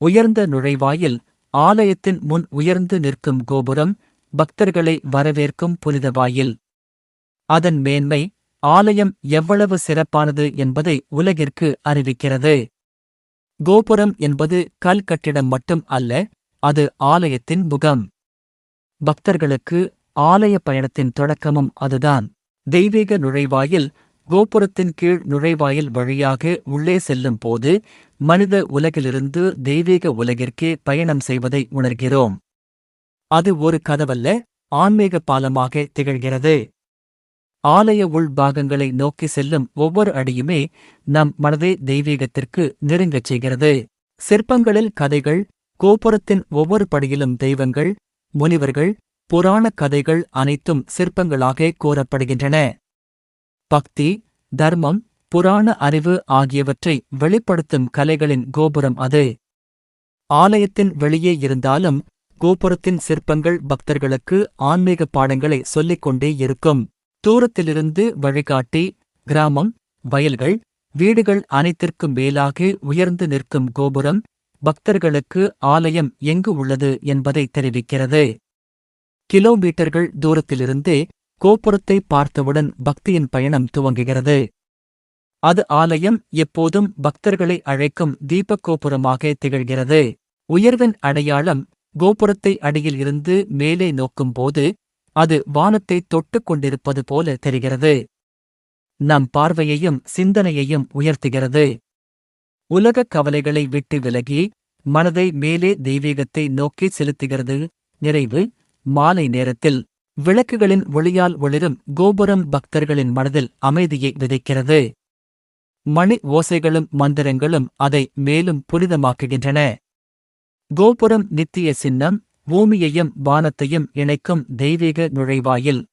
உயர்ந்த நுழைவாயில் ஆலயத்தின் முன் உயர்ந்து நிற்கும் கோபுரம் பக்தர்களை வரவேற்கும் புனித வாயில். அதன் மேன்மை ஆலயம் எவ்வளவு சிறப்பானது என்பதை உலகிற்கு அறிவிக்கிறது. கோபுரம் என்பது கல் கட்டிடம் மட்டும் அல்ல அது ஆலயத்தின் முகம். பக்தர்களுக்கு ஆலய பயணத்தின் தொடக்கமும் அதுதான். தெய்வீக நுழைவாயில் கோபுரத்தின் கீழ் நுழைவாயில் வழியாக உள்ளே செல்லும் போது மனித உலகிலிருந்து தெய்வீக உலகிற்கே பயணம் செய்வதை உணர்கிறோம். அது ஒரு கதவல்ல ஆன்மீக பாலமாக திகழ்கிறது. ஆலய உள்பாகங்களை நோக்கி செல்லும் ஒவ்வொரு அடியுமே நம் மனதை தெய்வீகத்திற்கு நெருங்கச் செய்கிறது. சிற்பங்களில் கதைகள் கோபுரத்தின் ஒவ்வொரு படியிலும் தெய்வங்கள் முனிவர்கள் புராணக் கதைகள் அனைத்தும் சிற்பங்களாக கூறப்படுகின்றன. பக்தி தர்மம் புராண அறிவு ஆகியவற்றை வெளிப்படுத்தும் கலைகளின் கோபுரம் அது. ஆலயத்தின் வெளியே இருந்தாலும் கோபுரத்தின் சிற்பங்கள் பக்தர்களுக்கு ஆன்மீக பாடங்களை சொல்லிக்கொண்டே இருக்கும். தூரத்திலிருந்து வழிகாட்டி கிராமம் வயல்கள் வீடுகள் அனைத்திற்கும் மேலாக உயர்ந்து நிற்கும் கோபுரம் பக்தர்களுக்கு ஆலயம் எங்கு உள்ளது என்பதை தெரிவிக்கிறது. கிலோமீட்டர்கள் தூரத்திலிருந்தே கோபுரத்தை பார்த்தவுடன் பக்தியின் பயணம் துவங்குகிறது. அது ஆலயம் எப்போதும் பக்தர்களை அழைக்கும் தீபக் கோபுரமாக திகழ்கிறது. உயர்வின் அடையாளம் கோபுரத்தை அடியில் இருந்து மேலே நோக்கும்போது அது வானத்தை தொட்டுக் கொண்டிருப்பது போல தெரிகிறது. நம் பார்வையையும் சிந்தனையையும் உயர்த்துகிறது. உலகக் கவலைகளை விட்டு விலகி மனதை மேலே தெய்வீகத்தை நோக்கி செலுத்துகிறது. நிறைவு மாலை நேரத்தில். விளக்குகளின் ஒளியால் ஒளிரும் கோபுரம் பக்தர்களின் மனதில் அமைதியை விதைக்கிறது. மணி ஓசைகளும் மந்திரங்களும் அதை மேலும் புனிதமாக்குகின்றன. கோபுரம் நித்திய சின்னம் பூமியையும் வானத்தையும் இணைக்கும் தெய்வீக நுழைவாயில்.